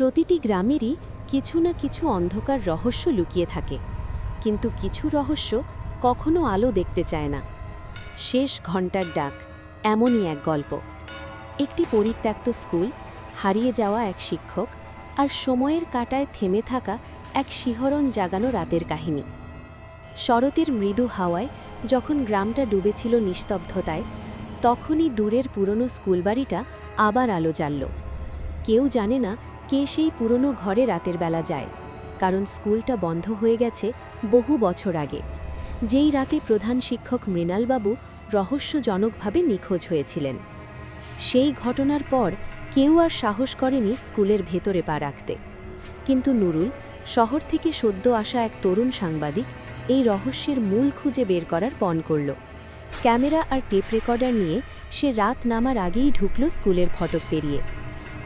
প্রতিটি গ্রামেরই কিছু না কিছু অন্ধকার রহস্য লুকিয়ে থাকে। কিন্তু কিছু রহস্য কখনো আলো দেখতে চায় না। শেষ ঘণ্টার ডাক, এমনই এক গল্প। একটি পরিত্যক্ত স্কুল, হারিয়ে যাওয়া এক শিক্ষক আর সময়ের কাটায় থেমে থাকা এক শিহরণ জাগানো রাতের কাহিনী। শরতের মৃদু হাওয়ায় যখন গ্রামটা ডুবেছিল নিস্তব্ধতায়, তখনই দূরের পুরনো স্কুলবাড়িটা আবার আলো জ্বালল। কেউ জানে না কে সেই পুরনো ঘরে রাতের বেলা যায়, কারণ স্কুলটা বন্ধ হয়ে গেছে বহু বছর আগে। যেই রাতে প্রধান শিক্ষক মৃণালবাবু রহস্যজনকভাবে নিখোঁজ হয়েছিলেন। সেই ঘটনার পর কেউ আর সাহস করেনি স্কুলের ভেতরে পা রাখতে। কিন্তু নুরুল, শহর থেকে সদ্য আসা এক তরুণ সাংবাদিক, এই রহস্যের মূল খুঁজে বের করার পণ করল। ক্যামেরা আর টেপ রেকর্ডার নিয়ে সে রাত নামার আগেই ঢুকল স্কুলের ফটক পেরিয়ে।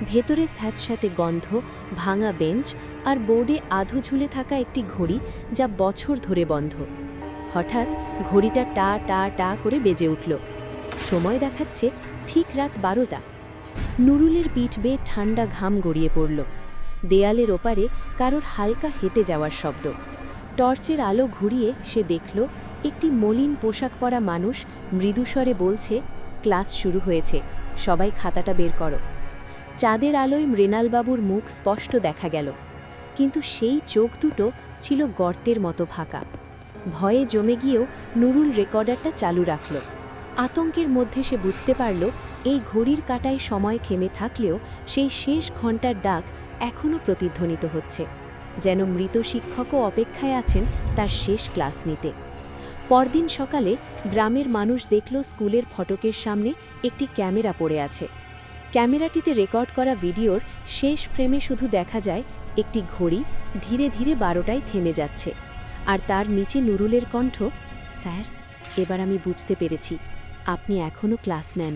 ভেতরে স্যাঁতস্যাঁতে গন্ধ, ভাঙা বেঞ্চ আর বোর্ডে আধো ঝুলে থাকা একটি ঘড়ি যা বছর ধরে বন্ধ। হঠাৎ ঘড়িটা টা টা টা করে বেজে উঠল। সময় দেখাচ্ছে ঠিক রাত বারোটা। নুরুলের পিঠ বেয়ে ঠান্ডা ঘাম গড়িয়ে পড়ল। দেয়ালের ওপারে কারোর হালকা হেঁটে যাওয়ার শব্দ। টর্চের আলো ঘুরিয়ে সে দেখল, একটি মলিন পোশাক পরা মানুষ মৃদুস্বরে বলছে, ক্লাস শুরু হয়েছে, সবাই খাতাটা বের করো। চাঁদের আলোয় মৃণালবাবুর মুখ স্পষ্ট দেখা গেল, কিন্তু সেই চোখ দুটো ছিল গর্তের মতো ফাঁকা। ভয়ে জমে গিয়েও নুরুল রেকর্ডারটা চালু রাখল। আতঙ্কের মধ্যে সে বুঝতে পারল, এই ঘড়ির কাটায় সময় থেমে থাকলেও সেই শেষ ঘণ্টার ডাক এখনও প্রতিধ্বনিত হচ্ছে, যেন মৃত শিক্ষকও অপেক্ষায় আছেন তার শেষ ক্লাস নিতে। পরদিন সকালে গ্রামের মানুষ দেখল স্কুলের ফটকের সামনে একটি ক্যামেরা পড়ে আছে। ক্যামেরাটিতে রেকর্ড করা ভিডিওর শেষ ফ্রেমে শুধু দেখা যায় একটি ঘড়ি ধীরে ধীরে বারোটায় থেমে যাচ্ছে। আর তার নিচে নুরুলের কণ্ঠ, স্যার, এবার আমি বুঝতে পেরেছি। আপনি এখনও ক্লাস নেন।